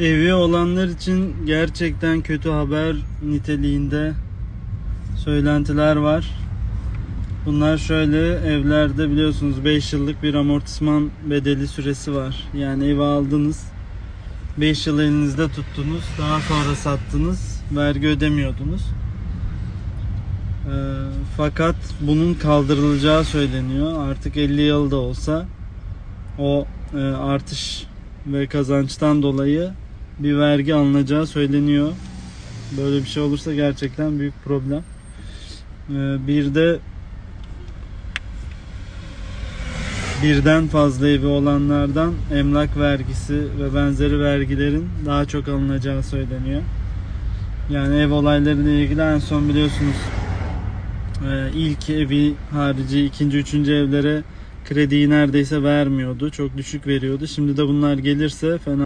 Evi olanlar için gerçekten kötü haber niteliğinde söylentiler var. Bunlar şöyle evlerde biliyorsunuz 5 yıllık bir amortisman bedeli süresi var. Yani evi aldınız 5 yıl elinizde tuttunuz daha sonra sattınız vergi ödemiyordunuz. Ee, fakat bunun kaldırılacağı söyleniyor. Artık 50 yılda olsa o e, artış ve kazançtan dolayı bir vergi alınacağı söyleniyor. Böyle bir şey olursa gerçekten büyük problem. Ee, bir de birden fazla evi olanlardan emlak vergisi ve benzeri vergilerin daha çok alınacağı söyleniyor. Yani ev olaylarıyla ilgili en son biliyorsunuz e, ilk evi harici ikinci üçüncü evlere krediyi neredeyse vermiyordu. Çok düşük veriyordu. Şimdi de bunlar gelirse fena